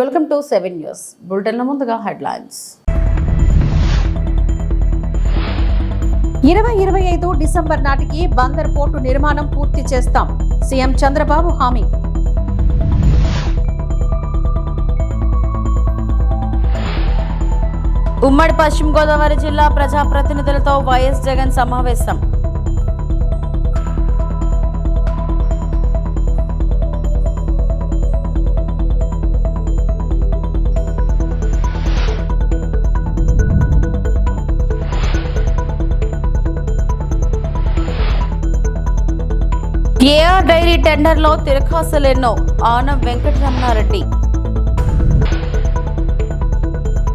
Welcome to seven news బులెటిన్ల ముందుగా headlines ఇరవై ఇరవై ఐదు డిసెంబర్ నాటికి బందర్ పోర్టు నిర్మాణం పూర్తి చేస్తాం. సీఎం చంద్రబాబు హామీ. ఉమ్మడి పశ్చిమ గోదావరి జిల్లా ప్రజాప్రతినిధులతో వైఎస్ జగన్ సమావేశం. ఏఆర్ డైరీ టెండర్లో తిరఖాస్తులెన్నో ఆనం వెంకటరమణారెడ్డి.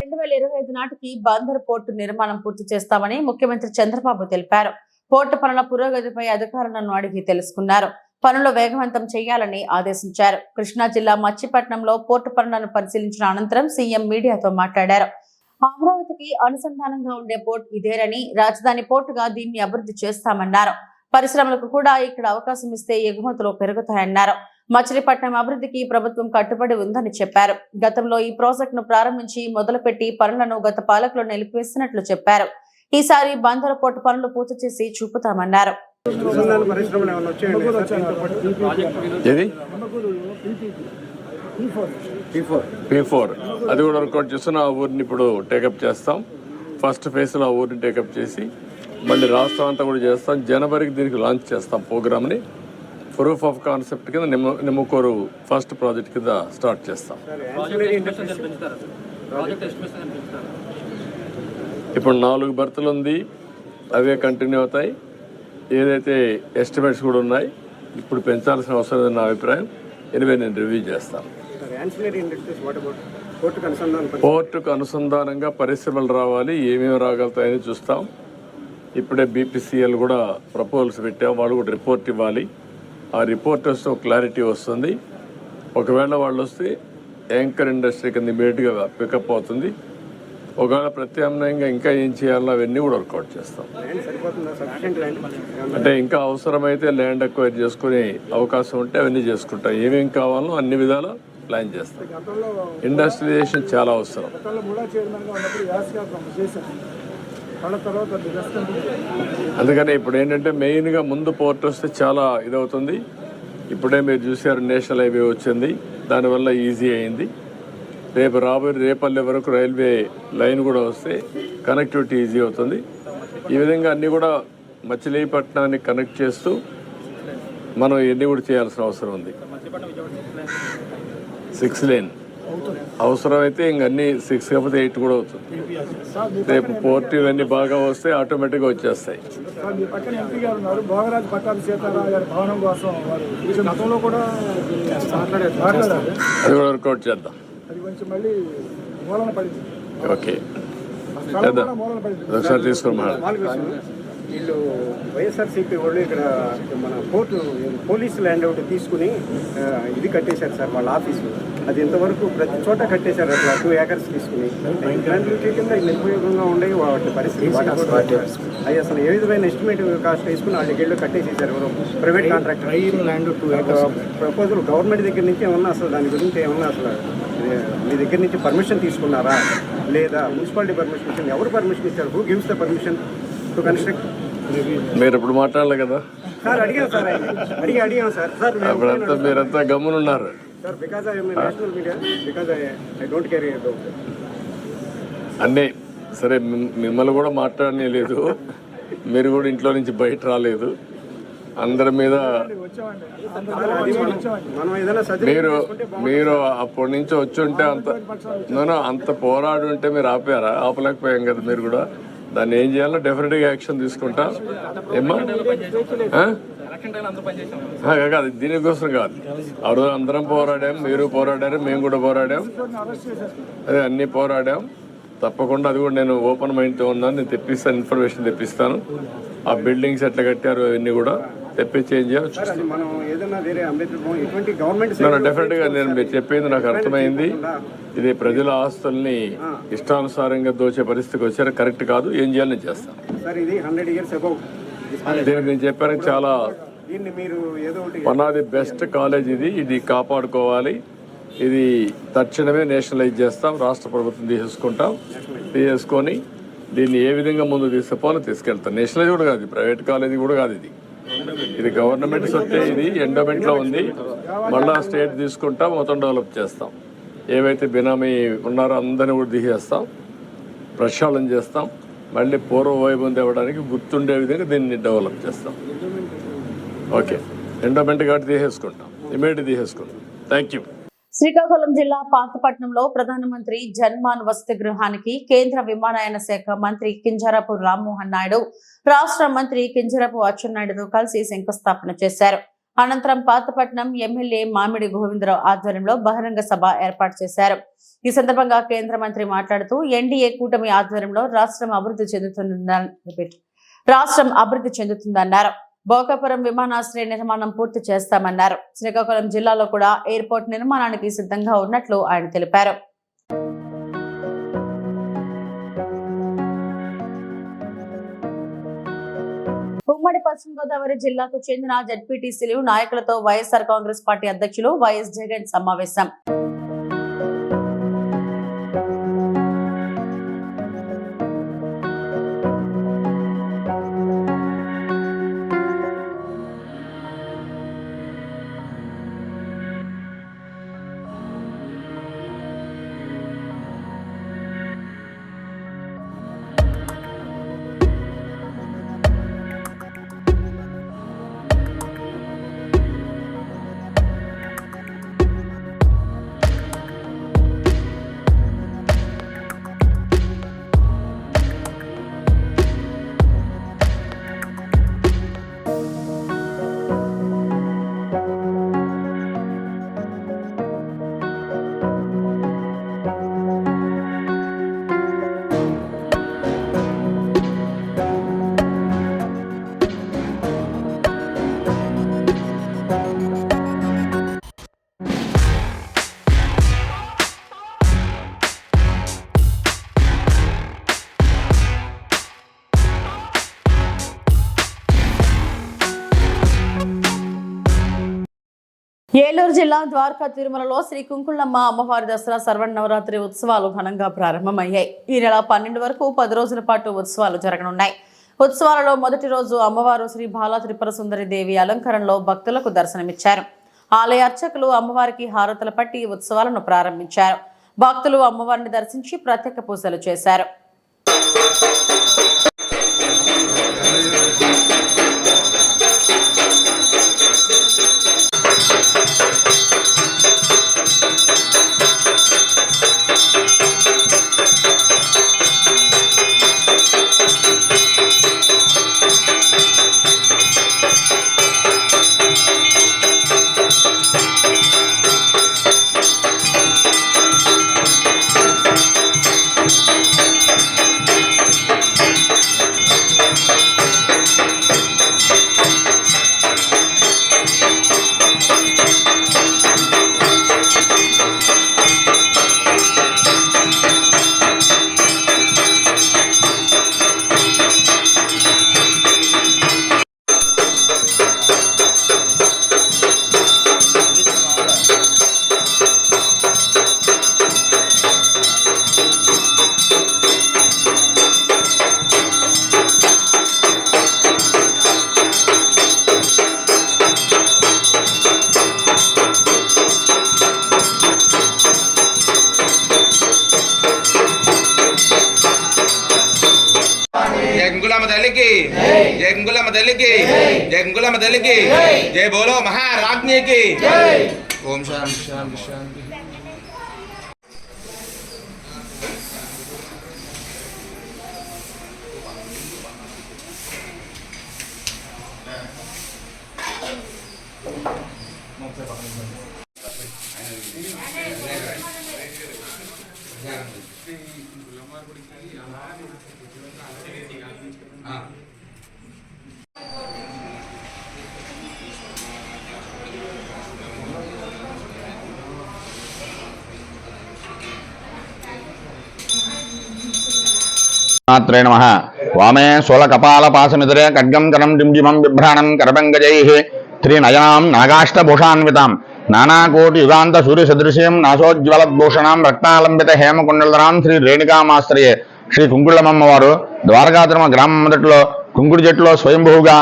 రెండు వేల ఇరవై ఐదు నాటికి బందర్ పోర్టు నిర్మాణం పూర్తి చేస్తామని ముఖ్యమంత్రి చంద్రబాబు తెలిపారు. పోర్టు పనుల పురోగతిపై అధికారులను అడిగి తెలుసుకున్నారు. పనులు వేగవంతం చేయాలని ఆదేశించారు. కృష్ణా జిల్లా మచ్చిపట్నంలో పోర్టు పనులను పరిశీలించిన అనంతరం సీఎం మీడియాతో మాట్లాడారు. అమరావతికి అనుసంధానంగా ఉండే పోర్టు ఇదేనని రాజధాని పోర్టుగా దీన్ని అభివృద్ధి చేస్తామన్నారు. పరిశ్రమలకు కూడా ఇక్కడ అవకాశం ఇస్తే ఎగుమతులు పెరుగుతాయన్నారు. మచిలీపట్నం అభివృద్ధికి ప్రభుత్వం కట్టుబడి ఉందని చెప్పారు. గతంలో ఈ ప్రాజెక్టును ప్రారంభించి మొదలుపెట్టి పనులను గత పాలకులు నిలిపివేసినట్లు చెప్పారు. ఈసారి బందరు పోర్టు పనులు పూర్తి చేసి చూపుతామన్నారు. పాటు అది కూడా వర్కౌట్ చేస్తున్న. ఆ ఊరిని ఇప్పుడు టేకప్ చేస్తాం. ఫస్ట్ ఫేజ్లో ఆ ఊరిని టేకప్ చేసి మళ్ళీ రాష్ట్రం అంతా కూడా చేస్తాం. జనవరికి దీనికి లాంచ్ చేస్తాం ప్రోగ్రామ్ని ప్రూఫ్ ఆఫ్ కాన్సెప్ట్ కింద నిమ్మ నిమ్మకూరు ఫస్ట్ ప్రాజెక్ట్ కింద స్టార్ట్ చేస్తాం. ఇప్పుడు నాలుగు బర్తులు ఉంది. అవే కంటిన్యూ అవుతాయి. ఏదైతే ఎస్టిమేట్స్ కూడా ఉన్నాయి ఇప్పుడు పెంచాల్సిన అవసరం లేదని నా అభిప్రాయం ఎనివే నేను రివ్యూ చేస్తాను. పోర్టుకు అనుసంధానంగా పరిశ్రమలు రావాలి ఏమేమి రాగలుగుతాయని చూస్తాం. ఇప్పుడే బీపీసీఎల్ కూడా ప్రపోజల్స్ పెట్టాం. వాళ్ళు కూడా రిపోర్ట్ ఇవ్వాలి. ఆ రిపోర్ట్ వస్తే క్లారిటీ వస్తుంది. ఒకవేళ వాళ్ళు వస్తే యాంకర్ ఇండస్ట్రీ కింద ఇమీడియట్గా పికప్ అవుతుంది. ఒకవేళ ప్రత్యామ్నాయంగా ఇంకా ఏం చేయాలో అవన్నీ కూడా వర్కౌట్ చేస్తాం. అంటే ఇంకా అవసరమైతే ల్యాండ్ అక్వైర్ చేసుకునే అవకాశం ఉంటే అవన్నీ చేసుకుంటాం. ఏమేం కావాలో అన్ని విధాలా ప్లాన్ చేస్తాం. ఇండస్ట్రియలైజేషన్ చాలా అవసరం. అందుకని ఇప్పుడు ఏంటంటే మెయిన్గా ముందు పోర్ట్ వస్తే చాలా ఇదవుతుంది. ఇప్పుడే మీరు చూసారు నేషనల్ హైవే వచ్చింది. దానివల్ల ఈజీ అయింది. రేపు రాబోయే రేపల్లె వరకు రైల్వే లైన్ కూడా వస్తే కనెక్టివిటీ ఈజీ అవుతుంది. ఈ విధంగా అన్నీ కూడా మచిలీపట్నాన్ని కనెక్ట్ చేస్తూ మనం ఇవన్నీ కూడా చేయాల్సిన అవసరం ఉంది. సిక్స్ లేన్ అవసరమైతే ఇంక అన్ని సిక్స్ కాకపోతే ఎయిట్ కూడా అవుతుంది. రేపు పోర్ట్ ఇవన్నీ బాగా వస్తే ఆటోమేటిక్గా వచ్చేస్తాయి. అది కూడా వర్కౌట్ చేద్దాం. ఓకే. చేద్దాం. ఒకసారి తీసుకుని మాట్లాడు. మామూలుగా విషయం. వీళ్ళు వైఎస్ఆర్సీపీ వాళ్ళు ఇక్కడ మన కోర్టు పోలీస్ ల్యాండ్ ఒకటి తీసుకుని ఇది కట్టేశారు సార్ వాళ్ళ ఆఫీసు. అది ఇంతవరకు ప్రతి చోట కట్టేశారు అట్లా టూ ఏకర్స్ తీసుకుని. కింద నిరుపయోగంగా ఉండే వాటి పరిస్థితి అవి అసలు ఏ విధమైన ఎస్టిమేట్ కాస్ట్ వేసుకుని వాళ్ళకి వెళ్ళి కట్టేసేసారు ఎవరో private contractor land two acres proposal government దగ్గర నుంచి ఏమన్నా అసలు దాని గురించి ఏమన్నా అసలు మీ దగ్గర నుంచి పర్మిషన్ తీసుకున్నారా? లేదా మున్సిపాలిటీ పర్మిషన్ ఇచ్చింది? ఎవరు పర్మిషన్ ఇచ్చారు? Who gives the permission to construct మీరు ఇప్పుడు మాట్లాడాలి కదా. అప్పుడంతా మీరంతా గమ్మునున్నారు. అన్నీ సరే మిమ్- మిమ్మల్ని కూడా మాట్లాడనే లేదు మీరు కూడా ఇంట్లో నుంచి బయట రాలేదు. అందరి మీద మీరు మీరు అప్పటి నుంచి వచ్చి ఉంటే అంత నేను అంత పోరాడి ఉంటే మీరు ఆపారా? ఆపలేకపోయాం కదా మీరు కూడా. దాన్ని ఏం చేయాలో డెఫినెట్గా యాక్షన్ తీసుకుంటా. ఏమ్మా? కాదు దీనికోసం కాదు. ఆ రోజు అందరం పోరాడాం మీరు పోరాడారు మేము కూడా పోరాడాం. అదే అన్ని పోరాడాం. తప్పకుండా అది కూడా నేను ఓపెన్ మైండ్తో ఉన్నాను. నేను తెప్పిస్తాను ఇన్ఫర్మేషన్ తెప్పిస్తాను. ఆ బిల్డింగ్స్ ఎట్లా కట్టారు అవన్నీ కూడా. తెప్పించి ఏం చేయాలో గవర్నమెంట్ నేను మీరు చెప్పింది నాకు అర్థమైంది. ఇది ప్రజల ఆస్తుల్ని ఇష్టానుసారంగా దోచే పరిస్థితికి వచ్చారు. కరెక్ట్ కాదు. ఏం చేయాలి నేను చేస్తాను. దీనికి నేను చెప్పాను చాలా one of the best college ఇది. ఇది కాపాడుకోవాలి. ఇది తక్షణమే నేషనలైజ్ చేస్తాం. రాష్ట్ర ప్రభుత్వం తీసేసుకుంటాం. తీసేసుకొని దీన్ని ఏ విధంగా ముందు తీసుకుపోవాలో తీసుకెళ్తాం. నేషనలైజ్ కూడా కాదు ప్రైవేట్ కాలేజీ కూడా కాదు ఇది. ఇది గవర్నమెంట్ సొత్తే ఇది ఎండోమెంట్లో ఉంది. మళ్ళా స్టేట్ తీసుకుంటాం మొత్తం డెవలప్ చేస్తాం. ఏవైతే బినామీ ఉన్నారో అందరిని కూడా తీసేస్తాం ప్రక్షాళన చేస్తాం. మళ్ళీ పూర్వ వైభవం తేవడానికి గుర్తుండే విధంగా దీన్ని డెవలప్ చేస్తాం. ఓకే. ఎండోమెంట్ కాబట్టి తీసేసుకుంటాం. ఇమీడియట్ తీసేసుకుంటాం. థ్యాంక్ యూ శ్రీకాకుళం జిల్లా పాతపట్నంలో ప్రధానమంత్రి జన్మాన్ వసతి గృహానికి కేంద్ర విమానయాన శాఖ మంత్రి కింజరాపు రామ్మోహన్ నాయుడు రాష్ట్ర మంత్రి కింజరాపు అచ్చెన్నాయుడుతో కలిసి శంకుస్థాపన చేశారు. అనంతరం పాతపట్నం ఎమ్మెల్యే మామిడి గోవిందరావు ఆధ్వర్యంలో బహిరంగ సభ ఏర్పాటు చేశారు. ఈ సందర్భంగా కేంద్ర మంత్రి మాట్లాడుతూ ఎన్డీఏ కూటమి ఆధ్వర్యంలో రాష్ట్రం అభివృద్ధి చెందుతుందని రాష్ట్రం అభివృద్ధి చెందుతుందన్నారు. భోకాపురం విమానాశ్రయ నిర్మాణం పూర్తి చేస్తామన్నారు. శ్రీకాకుళం జిల్లాలో కూడా ఎయిర్పోర్ట్ నిర్మాణానికి సిద్ధంగా ఉన్నట్లు ఆయన తెలిపారు. ఉమ్మడి పశ్చిమ గోదావరి జిల్లాకు చెందిన జడ్పీటీసీలు నాయకులతో వైఎస్ఆర్ కాంగ్రెస్ పార్టీ అధ్యక్షులు వైఎస్ జగన్ సమావేశం. జిల్లా ద్వారకా తిరుమలలో శ్రీ కుంకుళ్ళమ్మ అమ్మవారి దసరా సర్వనవరాత్రి ఉత్సవాలు ఘనంగా ప్రారంభమయ్యాయి. ఈ నెల పన్నెండు వరకు పది రోజుల పాటు ఉత్సవాలు జరగనున్నాయి. ఉత్సవాలలో మొదటి రోజు అమ్మవారు శ్రీ బాలా త్రిపుర సుందరి దేవి అలంకరణలో భక్తులకు దర్శనమిచ్చారు. ఆలయ అర్చకులు అమ్మవారికి హారతలు పట్టి ఉత్సవాలను ప్రారంభించారు. భక్తులు అమ్మవారిని దర్శించి ప్రత్యేక పూజలు చేశారు. మాత్రే నమ. వామే శూలకపాలపాసమితరే ఖడ్గం కరం డింజిమం బిభ్రాణం కరపంకజై. త్రినయనాం నాగాష్టభూషాన్వితాం. నానాకోటి యుగాంత సూర్య సదృశ్యం నాశోజ్వలభూషణం రత్నాలంబిత హేమకుండలరాం శ్రీ రేణుకామాశ్రయే. శ్రీ కుంకుళ్ళమ్మవారు ద్వారకాధర్మ గ్రామం మొదట్లో కుంకుడు జట్టులో స్వయంభూగా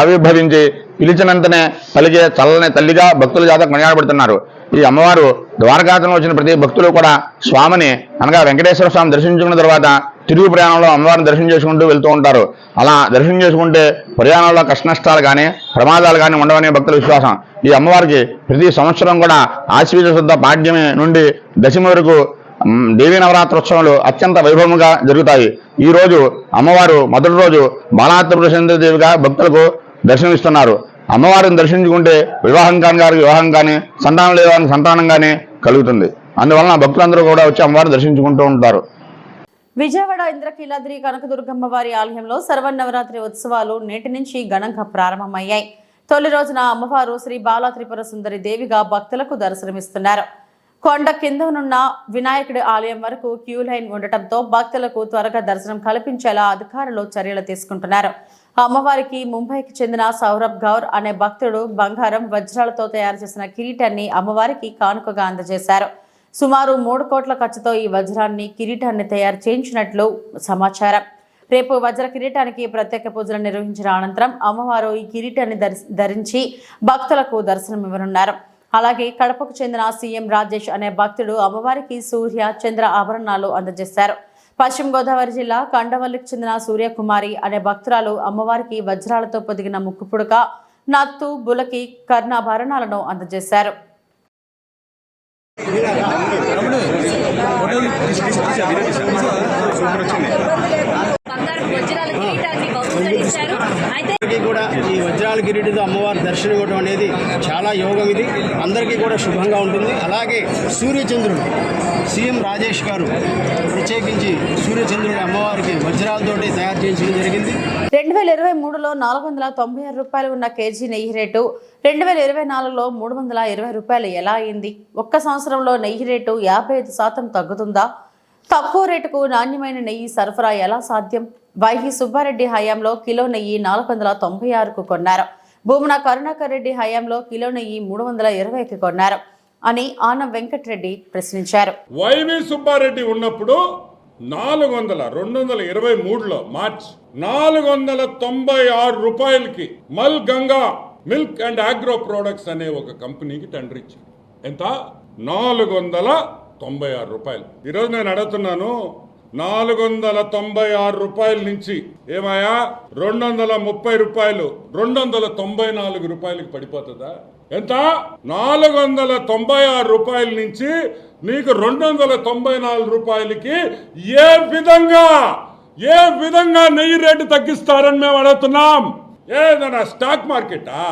ఆవిర్భవించి పిలిచినంతనే పలికే చల్లని తల్లిగా భక్తుల జాతకు కొనియాడబడుతున్నారు. ఈ అమ్మవారు ద్వారకాధర్మ వచ్చిన ప్రతి భక్తులు కూడా స్వామిని అనగా వెంకటేశ్వర స్వామి దర్శించుకున్న తర్వాత తిరుగు ప్రయాణంలో అమ్మవారిని దర్శనం చేసుకుంటూ వెళ్తూ ఉంటారు. అలా దర్శనం చేసుకుంటే ప్రయాణంలో కష్టనష్టాలు కానీ ప్రమాదాలు కానీ ఉండవనే భక్తుల విశ్వాసం. ఈ అమ్మవారికి ప్రతి సంవత్సరం కూడా ఆశ్వీజ శుద్ధ పాడ్యమి నుండి దశమి వరకు దేవీ నవరాత్రోత్సవాలు అత్యంత వైభవంగా జరుగుతాయి. ఈ రోజు అమ్మవారు మొదటి రోజు బాలాత్రిపుర దేవిగా భక్తులకు దర్శనమిస్తున్నారు అమ్మవారిని దర్శించుకుంటే వివాహం కాని గారికి వివాహం కానీ సంతానం లేని సంతానం కానీ కలుగుతుంది. అందువలన భక్తులందరూ కూడా వచ్చి అమ్మవారిని దర్శించుకుంటూ ఉంటారు. విజయవాడ ఇంద్రకీలాద్రి కనకదుర్గమ్మ వారి ఆలయంలో సర్వనవరాత్రి ఉత్సవాలు నేటి నుంచి ఘనంగా ప్రారంభమయ్యాయి. తొలి రోజున అమ్మవారు శ్రీ బాలా త్రిపుర సుందరి దేవిగా భక్తులకు దర్శనమిస్తున్నారు. కొండ కిందనున్న వినాయకుడి ఆలయం వరకు క్యూ లైన్ ఉండటంతో భక్తులకు త్వరగా దర్శనం కల్పించేలా అధికారులు చర్యలు తీసుకుంటున్నారు. అమ్మవారికి ముంబైకి చెందిన సౌరభ్ గౌర్ అనే భక్తుడు బంగారం వజ్రాలతో తయారు చేసిన కిరీటాన్ని అమ్మవారికి కానుకగా అందజేశారు. సుమారు మూడు కోట్ల ఖర్చుతో ఈ వజ్రాన్ని కిరీటాన్ని తయారు చేయించినట్లు సమాచారం. రేపు వజ్ర కిరీటానికి ప్రత్యేక పూజలు నిర్వహించిన అనంతరం అమ్మవారు ఈ కిరీటాన్ని ధరించి భక్తులకు దర్శనమివ్వనున్నారు. అలాగే కడపకు చెందిన సీఎం రాజేష్ అనే భక్తుడు అమ్మవారికి సూర్య చంద్ర ఆభరణాలు అందజేశారు. పశ్చిమ గోదావరి జిల్లా కండవల్లికి చెందిన సూర్యకుమారి అనే భక్తురాలు అమ్మవారికి వజ్రాలతో పొదిగిన ముక్కుపుడక నత్తు బులకి కర్ణాభరణాలను అందజేశారు. આપણે బంగారు వజ్రాల కిరీటాన్ని బహుకరించారు. అయితే అందరికీ కూడా ఈ వజ్రాల కిరీటితో అమ్మవారి దర్శనం ఇవ్వడం అనేది చాలా యోగం ఇది. అందరికీ కూడా శుభంగా ఉంటుంది. అలాగే సూర్యచంద్రుడు సీఎం రాజేష్ గారు ప్రత్యేకించి సూర్యచంద్రుడి అమ్మవారికి వజ్రాలతోటి తయారు చేయించడం జరిగింది. రెండు వేల ఇరవై మూడులో నాలుగు వందల తొంభై ఆరు రూపాయలు ఉన్న కేజీ నెయ్యి రేటు రెండు వేల ఇరవై నాలుగులో మూడు వందల ఇరవై రూపాయలు ఎలా అయింది? ఒక్క సంవత్సరంలో నెయ్యి రేటు యాభై ఐదు శాతం తగ్గుతుందా? తక్కువ రేటుకు నాణ్యమైన నెయ్యి సరఫరా ఎలా సాధ్యం? వైహి సుబ్బారెడ్డి హయాంలో కిలో నెయ్యి నాలుగు వందల తొంభై ఆరుకు కొన్నారు. భూమన కరుణాకర్ రెడ్డి హయాంలో కిలో నెయ్యి మూడు వందల ఇరవైకి కొన్నారు అని ఆనం వెంకటరెడ్డి ప్రశ్నించారు. వైవి సుబ్బారెడ్డి ఉన్నప్పుడు నాలుగు వందల రెండు వందల ఇరవై మూడులో మార్చ్ నాలుగు వందల తొంభై ఆరు రూపాయలకి Mal Ganga milk and agro products అనే ఒక కంపెనీకి టెండర్ ఇచ్చింది ఎంత? నాలుగు వందల తొంభై ఆరు రూపాయలు. ఈరోజు నేను అడుగుతున్నాను నాలుగు వందల తొంభై ఆరు రూపాయల నుంచి ఏమయ్యా? రెండు వందల ముప్పై రూపాయలు. రెండు వందల తొంభై నాలుగు రూపాయలకి పడిపోతుందా? ఎంత? నాలుగు వందల తొంభై ఆరు రూపాయల నుంచి నీకు రెండు వందల తొంభై నాలుగు రూపాయలకి ఏ విధంగా ఏ విధంగా నెయ్యి రేటు తగ్గిస్తారని మేము అడుగుతున్నాం. ఏదైనా స్టాక్ మార్కెటా?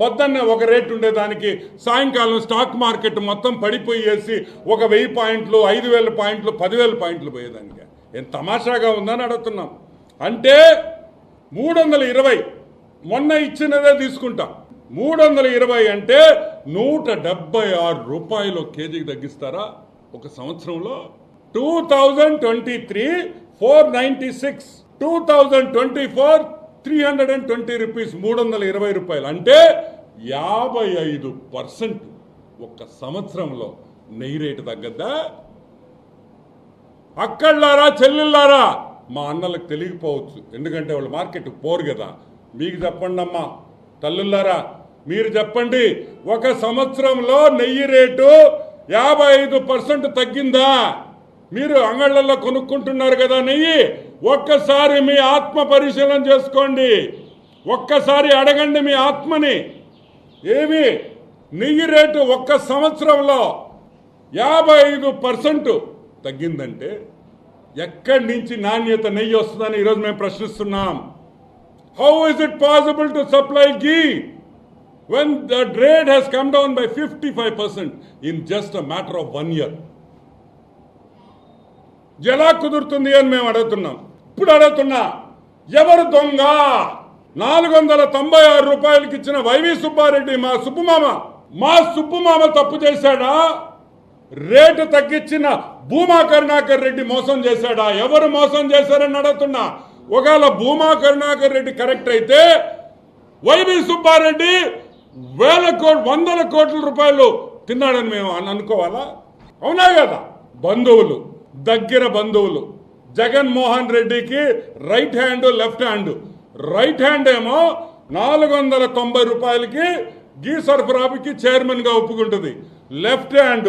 పొద్దున్నే ఒక రేటు ఉండేదానికి సాయంకాలం స్టాక్ మార్కెట్ మొత్తం పడిపోయేసి ఒక వెయ్యి పాయింట్లు ఐదు వేల పాయింట్లు పదివేల పాయింట్లు పోయేదానికి. ఏం తమాషాగా ఉందని అడుగుతున్నాం. అంటే మూడు వందల ఇరవై మొన్న ఇచ్చినదే తీసుకుంటాం. మూడు వందల ఇరవై అంటే నూట డెబ్బై ఆరు రూపాయలు కేజీకి తగ్గిస్తారా? ఒక సంవత్సరంలో two thousand twenty three four ninety six two thousand twenty four three hundred and twenty rupees మూడు వందల ఇరవై రూపాయలు. అంటే యాభై ఐదు పర్సెంట్ ఒక్క సంవత్సరంలో నెయ్యి రేటు తగ్గద్దా? అక్కళ్ళారా చెల్లెళ్ళారా మా అన్నలకు తెలియకపోవచ్చు. ఎందుకంటే వాళ్ళు మార్కెట్ పోరు కదా. మీకు చెప్పండి అమ్మా. తల్లుల్లారా మీరు చెప్పండి. ఒక సంవత్సరంలో నెయ్యి రేటు యాభై ఐదు పర్సెంట్ తగ్గిందా? మీరు అంగళ్ళల్లో కొనుక్కుంటున్నారు కదా నెయ్యి. ఒక్కసారి మీ ఆత్మ పరిశీలన చేసుకోండి. ఒక్కసారి అడగండి మీ ఆత్మని. ఏమి? నెయ్యి రేటు ఒక్క సంవత్సరంలో యాభై ఐదు పర్సెంట్ తగ్గిందంటే ఎక్కడి నుంచి నాణ్యత నెయ్యి వస్తుందని ఈరోజు మేము ప్రశ్నిస్తున్నాం. How is it possible to supply ghee when the rate has come down by fifty five percent in just a matter of one year ఎలా కుదురుతుంది అని మేము అడుగుతున్నాం. ఇప్పుడు అడుగుతున్నా ఎవరు దొంగ? నాలుగు వందల తొంభై ఆరు రూపాయలకి ఇచ్చిన వైవి సుబ్బారెడ్డి మా సుబ్బుమామ. మా సుబ్బుమామ తప్పు చేశాడా? రేటు తగ్గించిన భూమా కరుణాకర్ రెడ్డి మోసం చేశాడా? ఎవరు మోసం చేశారని అడుగుతున్నా. ఒకవేళ భూమా కరుణాకర్ రెడ్డి కరెక్ట్ అయితే వైవి సుబ్బారెడ్డి వేల కోట్ వందల కోట్ల రూపాయలు తిన్నాడని మేము అని అనుకోవాలా? అవునా కదా? బంధువులు దగ్గర బంధువులు. జగన్మోహన్ రెడ్డికి right hand left hand. Right hand ఏమో నాలుగు వందల తొంభై రూపాయలకి గీ సరఫరాకి చైర్మన్గా ఒప్పుకుంటుంది. లెఫ్ట్ హ్యాండ్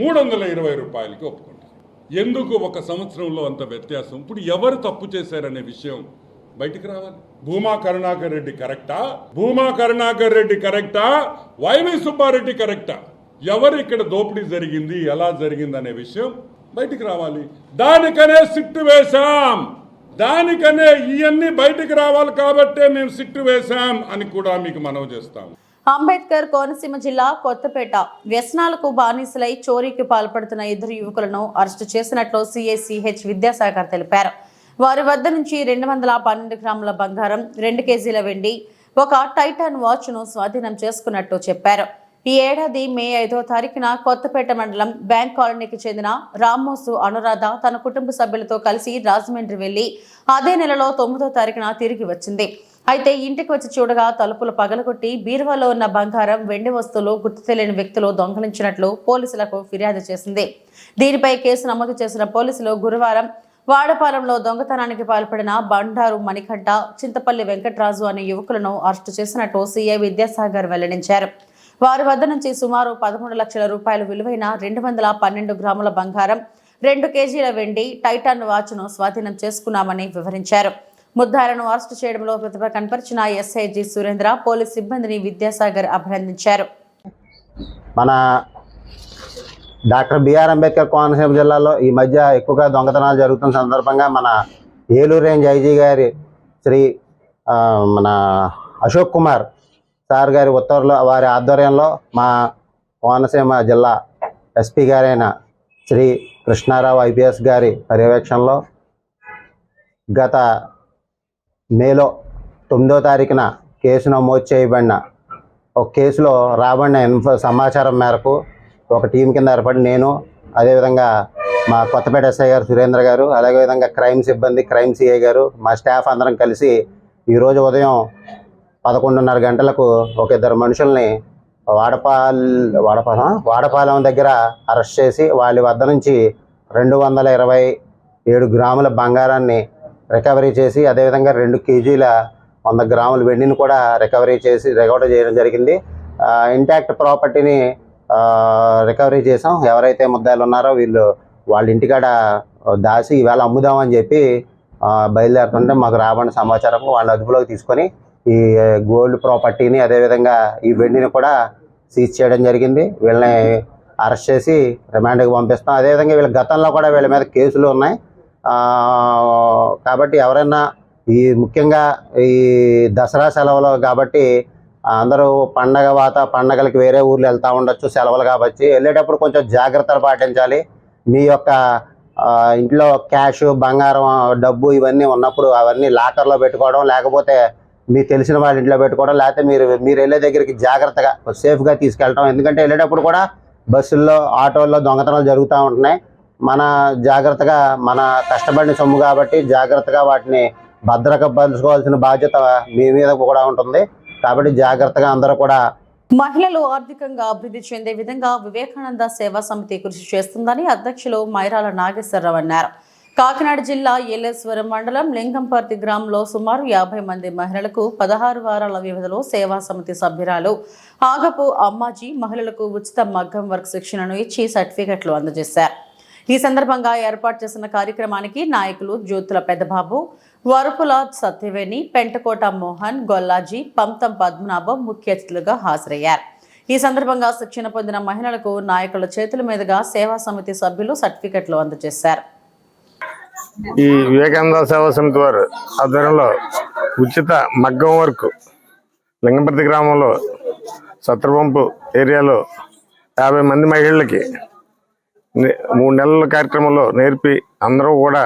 మూడు వందల ఇరవై రూపాయలకి ఒప్పుకుంటుంది. ఎందుకు ఒక సంవత్సరంలో అంత వ్యత్యాసం? ఇప్పుడు ఎవరు తప్పు చేశారనే విషయం బయటికి రావాలి. భూమా కరుణాకర్ రెడ్డి కరెక్టా? భూమా కరుణాకర్ రెడ్డి కరెక్టా? వైవి సుబ్బారెడ్డి కరెక్టా? ఎవరు ఇక్కడ దోపిడీ జరిగింది? ఎలా జరిగింది అనే విషయం బయటికి రావాలి. దానికనే సిట్టు వేశాం. దానికనే ఇవన్నీ బయటకు రావాలి కాబట్టే మేము సిట్టు వేశాం అని కూడా మీకు మనవి చేస్తాము. అంబేద్కర్ కోనసీమ జిల్లా కొత్తపేట వ్యసనాలకు బానిసలై చోరీకి పాల్పడుతున్న ఇద్దరు యువకులను అరెస్టు చేసినట్లు సిఐసిహెచ్ విద్యాసాగర్ తెలిపారు. వారి వద్ద నుంచి రెండు వందల పన్నెండు గ్రాముల బంగారం రెండు కేజీల వెండి ఒక టైటాన్ వాచ్ను స్వాధీనం చేసుకున్నట్టు చెప్పారు. ఈ ఏడాది మే ఐదో తారీఖున కొత్తపేట మండలం బ్యాంక్ కాలనీకి చెందిన రామ్మోసు అనురాధ తన కుటుంబ సభ్యులతో కలిసి రాజమండ్రి వెళ్ళి అదే నెలలో తొమ్మిదో తారీఖున తిరిగి వచ్చింది. అయితే ఇంటికి వచ్చి చూడగా తలుపులు పగలగొట్టి బీరువాలో ఉన్న బంగారం వెండి వస్తువులు గుర్తు తెలియని వ్యక్తులు దొంగలించినట్లు పోలీసులకు ఫిర్యాదు చేసింది. దీనిపై కేసు నమోదు చేసిన పోలీసులు గురువారం వాడపాలెంలో దొంగతనానికి పాల్పడిన బండారు మణికంఠ చింతపల్లి వెంకట్రాజు అనే యువకులను అరెస్టు చేసినట్టు సీఐ విద్యాసాగర్ వెల్లడించారు. వారి వద్ద నుంచి సుమారు పదమూడు లక్షల రూపాయల విలువైన రెండు వందల పన్నెండు గ్రాముల బంగారం రెండు కేజీల వెండి టైటాన్ వాచ్ను స్వాధీనం చేసుకున్నామని వివరించారు. ముద్దాలను అరెస్టు చేయడంలో ప్రతిభ కనపరిచిన ఎస్ఐజి సురేంద్ర పోలీస్ సిబ్బందిని విద్యాసాగర్ అభినందించారు. మన డాక్టర్ బిఆర్ అంబేద్కర్ కోనసీమ జిల్లాలో ఈ మధ్య ఎక్కువగా దొంగతనాలు జరుగుతున్న సందర్భంగా మన ఏలూరు రేంజ్ ఐజీ గారి శ్రీ మన అశోక్ కుమార్ సార్ గారి ఉత్తర్వులు వారి ఆధ్వర్యంలో మా కోనసీమ జిల్లా ఎస్పీ గారైన శ్రీ కృష్ణారావు ఐపీఎస్ గారి పర్యవేక్షణలో గత మేలో తొమ్మిదో తారీఖున కేసు నమోదు చేయబడిన ఒక కేసులో రాబడిన ఇన్ఫో సమాచారం మేరకు ఒక టీం కింద ఏర్పడి నేను అదేవిధంగా మా కొత్తపేట ఎస్ఐ గారు సురేంద్ర గారు అలాగే విధంగా క్రైమ్ సిబ్బంది క్రైమ్ సిఐ గారు మా స్టాఫ్ అందరం కలిసి ఈరోజు ఉదయం పదకొండున్నర గంటలకు ఒక ఇద్దరు మనుషుల్ని వాడపాల్ వాడపాల వాడపాలెం దగ్గర అరెస్ట్ చేసి వాళ్ళ వద్ద నుంచి రెండు వందల ఇరవై ఏడు గ్రాముల బంగారాన్ని రికవరీ చేసి అదేవిధంగా రెండు కేజీల వంద గ్రాముల వెండిని కూడా రికవరీ చేసి రికవరీ చేయడం జరిగింది. ఇంటాక్ట్ ప్రాపర్టీని రికవరీ చేసాం ఎవరైతే ముద్దాయిలు ఉన్నారో వీళ్ళు వాళ్ళ ఇంటికాడ దాచి ఇవాళ అమ్ముదామని చెప్పి బయలుదేరుతుంటే మాకు రాబడిన సమాచారం వాళ్ళ అదుపులోకి తీసుకొని ఈ గోల్డ్ ప్రాపర్టీని అదేవిధంగా ఈ వెండిని కూడా సీజ్ చేయడం జరిగింది. వీళ్ళని అరెస్ట్ చేసి రిమాండ్కి పంపిస్తాం. అదేవిధంగా వీళ్ళ గతంలో కూడా వీళ్ళ మీద కేసులు ఉన్నాయి. కాబట్టి ఎవరైనా ఈ ముఖ్యంగా ఈ దసరా సెలవులు కాబట్టి అందరూ పండగ వాత పండగలకి వేరే ఊర్లు వెళ్తూ ఉండొచ్చు సెలవులు కాబట్టి వెళ్ళేటప్పుడు కొంచెం జాగ్రత్తలు పాటించాలి. మీ యొక్క ఇంట్లో క్యాష్ బంగారం డబ్బు ఇవన్నీ ఉన్నప్పుడు అవన్నీ లాకర్లో పెట్టుకోవడం లేకపోతే మీకు తెలిసిన వాళ్ళ ఇంట్లో పెట్టుకోవడం లేకపోతే మీరు మీరు వెళ్ళే దగ్గరికి జాగ్రత్తగా సేఫ్గా తీసుకెళ్ళడం ఎందుకంటే వెళ్ళేటప్పుడు కూడా బస్సుల్లో ఆటోల్లో దొంగతనాలు జరుగుతూ ఉంటున్నాయి. మన జాగ్రత్తగా మన కష్టపడిన సొమ్ము కాబట్టి జాగ్రత్తగా వాటిని భద్రపరచుకోవాల్సిన బాధ్యత మీ మీద కూడా ఉంటుంది. కాబట్టి జాగ్రత్తగా అందరూ కూడా మహిళలు ఆర్థికంగా అభివృద్ధి చెందే విధంగా వివేకానంద సేవా సమితి కృషి చేస్తుందని అధ్యక్షులు మైరాల నాగేశ్వరరావు అన్నారు. కాకినాడ జిల్లా ఏలేశ్వరం మండలం లింగంపర్తి గ్రామంలో సుమారు యాభై మంది మహిళలకు పదహారు వారాల వ్యవధిలో సేవా సమితి సభ్యురాలు ఆగపు అమ్మాజీ మహిళలకు ఉచిత మగ్గం వర్క్ శిక్షణను ఇచ్చి సర్టిఫికెట్లు అందజేశారు. ఈ సందర్భంగా ఏర్పాటు చేసిన కార్యక్రమానికి నాయకులు జ్యోతుల పెద్దబాబు వరపుల సత్యవేణి పెంటకోట మోహన్ గొల్లాజీ పంతం పద్మనాభం ముఖ్య అతిథులుగా హాజరయ్యారు. ఈ సందర్భంగా శిక్షణ పొందిన మహిళలకు నాయకుల చేతుల మీదుగా సేవా సమితి సభ్యులు సర్టిఫికెట్లు అందజేశారు. ఈ వివేకానంద సేవా సమితి వారు ఆధ్వర్యంలో ఉచిత మగ్గం వర్క్ లింగంపర్తి గ్రామంలో సత్రపంపు ఏరియాలో యాభై మంది మహిళలకి మూడు నెలల కార్యక్రమంలో నేర్పి అందరూ కూడా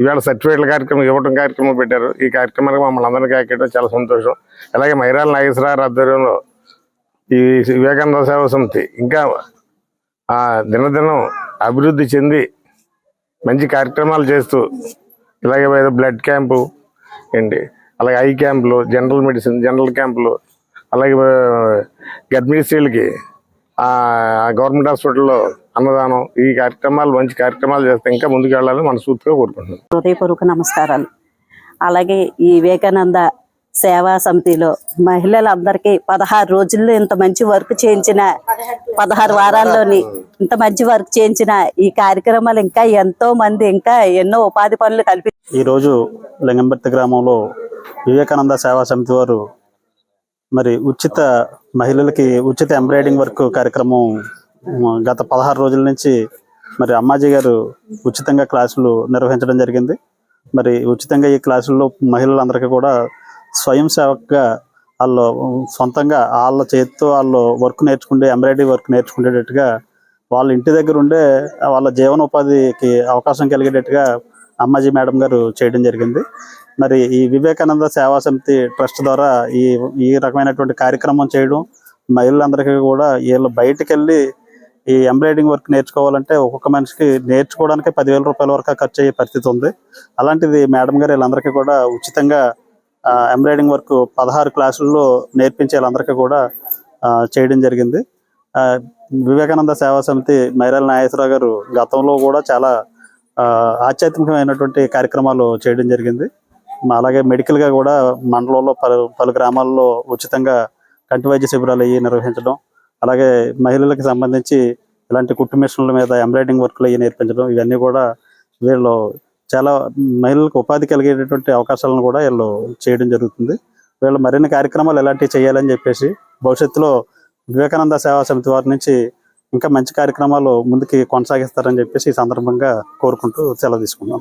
ఇవాళ సర్టిఫికేట్ల కార్యక్రమం ఇవ్వడం కార్యక్రమం పెట్టారు. ఈ కార్యక్రమానికి మమ్మల్ని అందరికీ ఎక్కడం చాలా సంతోషం. అలాగే మైరాల నాగేశ్వరరావు ఆధ్వర్యంలో ఈ వివేకానంద సేవా సమితి ఇంకా ఆ దినదినం అభివృద్ధి చెంది మంచి కార్యక్రమాలు చేస్తూ ఇలాగే ఏదో బ్లడ్ క్యాంపు ఏంటి అలాగే ఐ క్యాంపులు జనరల్ మెడిసిన్ జనరల్ క్యాంపులు అలాగే గర్భిణీ స్త్రీలకి గవర్నమెంట్ హాస్పిటల్లో అన్నదానం ఈ కార్యక్రమాలు మంచి కార్యక్రమాలు చేస్తే ఇంకా ముందుకు వెళ్ళాలని మనస్ఫూర్తిగా కోరుకుంటున్నాను. హృదయపూర్వక నమస్కారాలు. అలాగే ఈ వివేకానంద సేవా సమితిలో మహిళలందరికీ పదహారు రోజుల్లో ఇంత మంచి వర్క్ చేయించిన పదహారు వారాల్లోని ఇంత మంచి వర్క్ చేయించిన ఈ కార్యక్రమాలు ఇంకా ఎంతో మంది ఇంకా ఎన్నో ఉపాధి పనులు కల్పి ఈరోజు లింగంబర్తి గ్రామంలో వివేకానంద సేవా సమితి వారు మరి ఉచిత మహిళలకి ఉచిత ఎంబ్రాయిడింగ్ వర్క్ కార్యక్రమం గత పదహారు రోజుల నుంచి మరి అమ్మాజీ గారు ఉచితంగా క్లాసులు నిర్వహించడం జరిగింది. మరి ఉచితంగా ఈ క్లాసుల్లో మహిళలందరికీ కూడా స్వయం సేవకుగా వాళ్ళు సొంతంగా వాళ్ళ చేతితో వాళ్ళు వర్క్ నేర్చుకుంటే ఎంబ్రాయిడరీ వర్క్ నేర్చుకునేటట్టుగా వాళ్ళ ఇంటి దగ్గర ఉండే వాళ్ళ జీవనోపాధికి అవకాశం కలిగేటట్టుగా అమ్మాజీ మేడం గారు చేయడం జరిగింది. మరి ఈ వివేకానంద సేవా సమితి ట్రస్ట్ ద్వారా ఈ ఈ రకమైనటువంటి కార్యక్రమం చేయడం మహిళలందరికీ కూడా వీళ్ళు బయటికి వెళ్ళి ఈ ఎంబ్రాయిడింగ్ వర్క్ నేర్చుకోవాలంటే ఒక్కొక్క మనిషికి నేర్చుకోవడానికి పదివేల రూపాయల వరకు ఖర్చు అయ్యే పరిస్థితి ఉంది. అలాంటిది మేడం గారు వీళ్ళందరికీ కూడా ఉచితంగా ఎంబ్రాయిడింగ్ వర్క్ పదహారు క్లాసుల్లో నేర్పించే వాళ్ళందరికీ కూడా చేయడం జరిగింది. వివేకానంద సేవా సమితి మైరాల నాగేశ్వరరావు గారు గతంలో కూడా చాలా ఆధ్యాత్మికమైనటువంటి కార్యక్రమాలు చేయడం జరిగింది. అలాగే మెడికల్గా కూడా మండలంలో పలు పలు గ్రామాల్లో ఉచితంగా కంటి వైద్య శిబిరాలు అయ్యి నిర్వహించడం అలాగే మహిళలకు సంబంధించి ఇలాంటి కుట్టు మిషన్ల మీద ఎంబ్రాయిడింగ్ వర్క్లు అయ్యి నేర్పించడం ఇవన్నీ కూడా వీళ్ళు చాలా మహిళలకు ఉపాధి కలిగేటటువంటి అవకాశాలను కూడా వీళ్ళు చేయడం జరుగుతుంది. వీళ్ళు మరిన్ని కార్యక్రమాలు ఎలాంటివి చేయాలని చెప్పేసి భవిష్యత్తులో వివేకానంద సేవా సమితి వారి నుంచి ఇంకా మంచి కార్యక్రమాలు ముందుకి కొనసాగిస్తారని చెప్పేసి ఈ సందర్భంగా కోరుకుంటూ సెలవు తీసుకున్నాం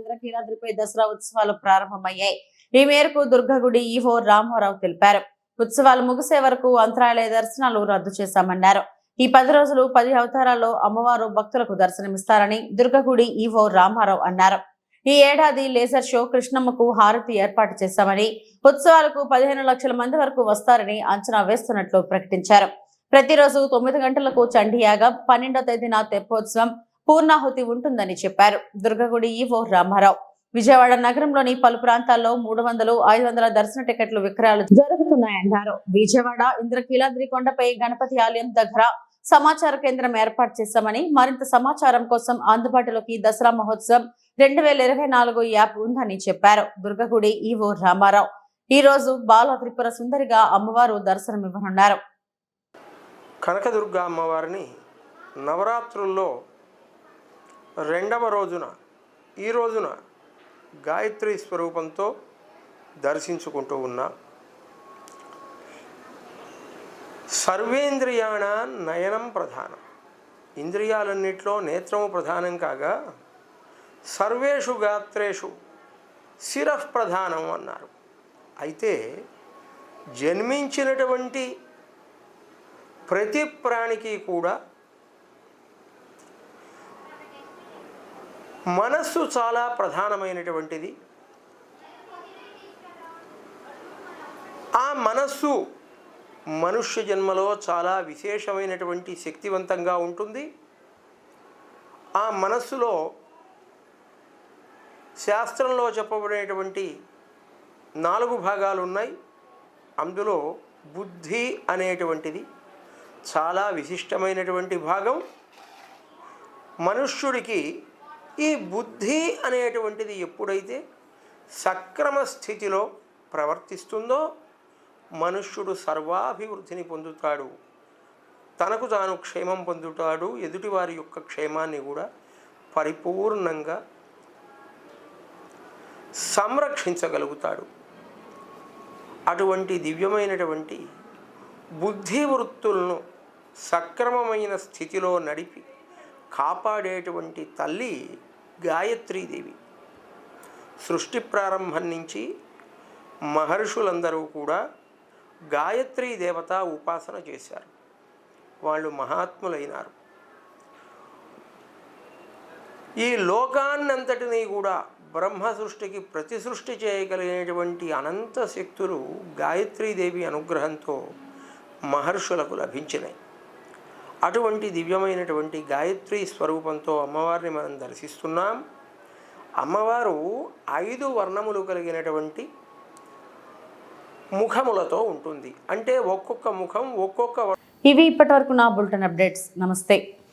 ఇంద్రకీలాద్రిపై దసరా ఉత్సవాలు ప్రారంభమయ్యాయి. ఈ మేరకు దుర్గగుడి ఈవో రామారావు తెలిపారు. ఉత్సవాలు ముగిసే వరకు అంతరాలయ దర్శనాలు రద్దు చేశామన్నారు. ఈ పది రోజులు పది అవతారాల్లో అమ్మవారు భక్తులకు దర్శనమిస్తారని దుర్గగుడి ఈవో రామారావు అన్నారు. ఈ ఏడాది లేజర్ షో కృష్ణమ్మకు హారతి ఏర్పాటు చేశామని ఉత్సవాలకు పదిహేను లక్షల మంది వరకు వస్తారని అంచనా వేస్తున్నట్లు ప్రకటించారు. ప్రతిరోజు తొమ్మిది గంటలకు చండీయాగం పన్నెండో తేదీన తెప్పోత్సవం పూర్ణాహుతి ఉంటుందని చెప్పారు దుర్గగుడి ఈవో రామారావు. విజయవాడ నగరంలోని పలు ప్రాంతాల్లో మూడు వందలు ఐదు వందల దర్శన టికెట్లు విక్రయాలు జరుగుతున్నాయన్నారు. విజయవాడ ఇంద్రకీలాద్రి కొండపై గణపతి ఆలయం దగ్గర సమాచార కేంద్రం ఏర్పాటు చేశామని మరింత సమాచారం కోసం అందుబాటులోకి దసరా మహోత్సవం రెండు వేల ఇరవై నాలుగు యాప్ ఉందని చెప్పారు. దుర్గగుడి ఈవో రామారావు. ఈ రోజు బాల త్రిపుర సుందరిగా అమ్మవారు దర్శనమివ్వనున్నారు. కనకదుర్గ అమ్మవారిని నవరాత్రుల్లో రెండవ రోజున ఈ రోజున గాయత్రి స్వరూపంతో దర్శించుకుంటూ ఉన్నా. సర్వేంద్రియాణ నయనం ప్రధానం. ఇంద్రియాలన్నిట్లో నేత్రము ప్రధానం కాగా సర్వేషు గాత్రేషు శిరః ప్రధానం అన్నారు. అయితే జన్మించినటువంటి ప్రతి ప్రాణికి కూడా మనస్సు చాలా ప్రధానమైనటువంటిది. ఆ మనస్సు మనుష్య జన్మలో చాలా విశేషమైనటువంటి శక్తివంతంగా ఉంటుంది. ఆ మనస్సులో శాస్త్రంలో చెప్పబడినటువంటి నాలుగు భాగాలు ఉన్నాయి. అందులో బుద్ధి అనేటువంటిది చాలా విశిష్టమైనటువంటి భాగం. మనుష్యుడికి ఈ బుద్ధి అనేటువంటిది ఎప్పుడైతే సక్రమ స్థితిలో ప్రవర్తిస్తుందో మనుష్యుడు సర్వాభివృద్ధిని పొందుతాడు. తనకు తాను క్షేమం పొందుతాడు. ఎదుటివారి యొక్క క్షేమాన్ని కూడా పరిపూర్ణంగా సంరక్షించగలుగుతాడు. అటువంటి దివ్యమైనటువంటి బుద్ధి వృత్తులను సక్రమమైన స్థితిలో నడిపి కాపాడేటువంటి తల్లి గాయత్రీదేవి. సృష్టి ప్రారంభం నుంచి మహర్షులందరూ కూడా గాయత్రీ దేవత ఉపాసన చేశారు. వాళ్ళు మహాత్ములైనారు. ఈ లోకాన్నంతటినీ కూడా బ్రహ్మ సృష్టికి ప్రతి సృష్టి చేయగలిగినటువంటి అనంత శక్తులు గాయత్రీదేవి అనుగ్రహంతో మహర్షులకు లభించినాయి అటువంటి దివ్యమైనటువంటి గాయత్రి స్వరూపంతో అమ్మవారిని మనం దర్శిస్తున్నాం. అమ్మవారు ఐదు వర్ణములు కలిగినటువంటి ముఖములతో ఉంటుంది. అంటే ఒక్కొక్క ముఖం ఒక్కొక్క ఇవి ఇప్పటి వరకు నా బులెటిన్ అప్డేట్స్. నమస్తే.